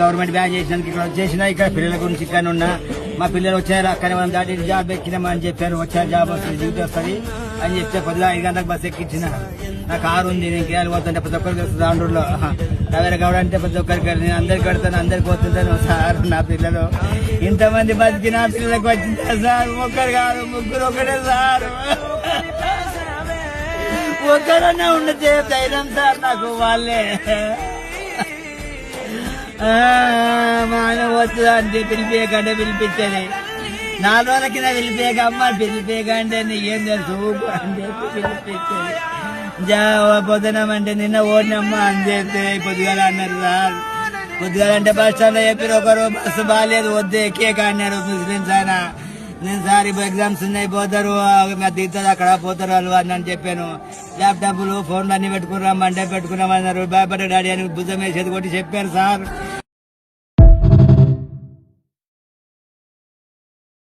Government ban చేసినందుకు ఇక్కడ వచ్చేసిన ఇక్కడ పిల్లల గురించి ఇక్కడ ఉన్నా మా పిల్లలు వచ్చారు అక్కడ మనం దాటి జాబ్ ఎక్కినామని చెప్పారు వచ్చారు జాబ్ వస్తుంది డ్యూటీ వస్తుంది అని చెప్తే పొద్దున ఐదు గంటలకు బస్సు ఎక్కించిన. నా కారు ఉంది నేను కేరళ పోతుంటే ప్రతి ఒక్కరికి వస్తుంది ఆండ్రూలో రవేర గౌడ అంటే ప్రతి ఒక్కరికి నేను అందరికి కడతాను అందరికి పోతుంటాను. సార్ నా పిల్లలు ఇంతమంది బతికి నా పిల్లలకు వచ్చిందా సార్? ఒక్కరు కాదు ముగ్గురు ఒకటే సార్. ఒక్కరన్నా ఉండతే ధైర్యం సార్ నాకు వాళ్ళే. మా ఆయన వస్తుందా అంటే పిలిపేయకంటే పిలిపించని నాలుగు రోజుల కింద పిలిపేయక అమ్మ పిలిపేయకంటే నీకేం తెలుసు అని చెప్పి పిలిపించేది జా పొద్దునమంటే నిన్న ఓడినమ్మ అని చెప్తే పొద్దుగాల అన్నారు సార్ పొద్దుగాల అంటే బస్ స్టాండ్లో చెప్పారు ఒకరు బస్సు బాగాలేదు వద్దు ఎక్కేక అన్నారు ముస్లిమ్స్ ఆయన. నేను సార్ ఇప్పుడు ఎగ్జామ్స్ ఉన్నాయి పోతారు దిగుతుంది అక్కడ పోతారు వాళ్ళు అని అని చెప్పాను. ల్యాప్టాప్లు ఫోన్లు అన్ని పెట్టుకుని రమ్మంటే పెట్టుకున్నామన్నారు. భయపడ్డ డాడీ అని భుజం వేసేది కొట్టి చెప్పారు సార్.